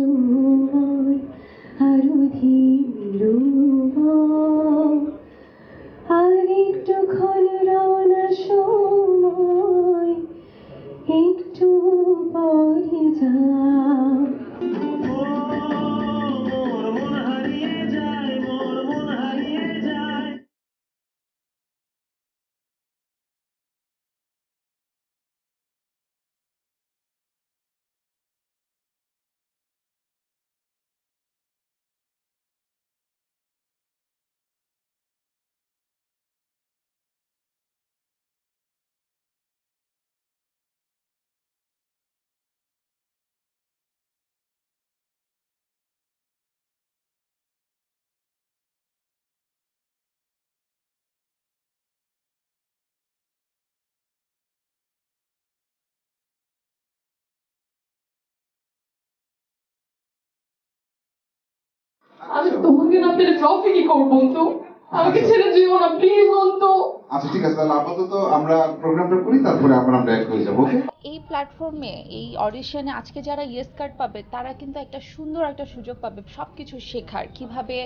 সময় আরো ধীর 아직도 확인 앞에 트라픽이 걸본소 আমাকে ছেড়ে যেও না প্লিজ অন্ত আচ্ছা ঠিক আছে তাহলে আপাতত আমরা প্রোগ্রামটা করি তারপরে আবার আমরা অ্যাড হয়ে যাব ওকে এই প্ল্যাটফর্মে এই অডিশনে আজকে যারা ইয়েস কার্ড পাবে তারা কিন্তু একটা সুন্দর একটা সুযোগ পাবে সব কিছু শেখার। কীভাবে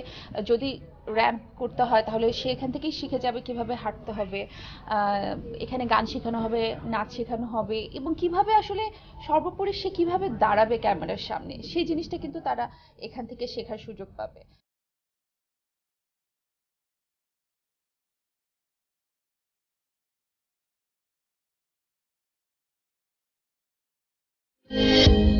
যদি র্যাম্প করতে হয় তাহলে সে এখান থেকেই শিখে যাবে কীভাবে হাঁটতে হবে আহ, এখানে গান শেখানো হবে নাচ শেখানো হবে এবং কীভাবে আসলে সর্বোপরি সে কীভাবে দাঁড়াবে ক্যামেরার সামনে সেই জিনিসটা কিন্তু তারা এখান থেকে শেখার সুযোগ পাবে। Música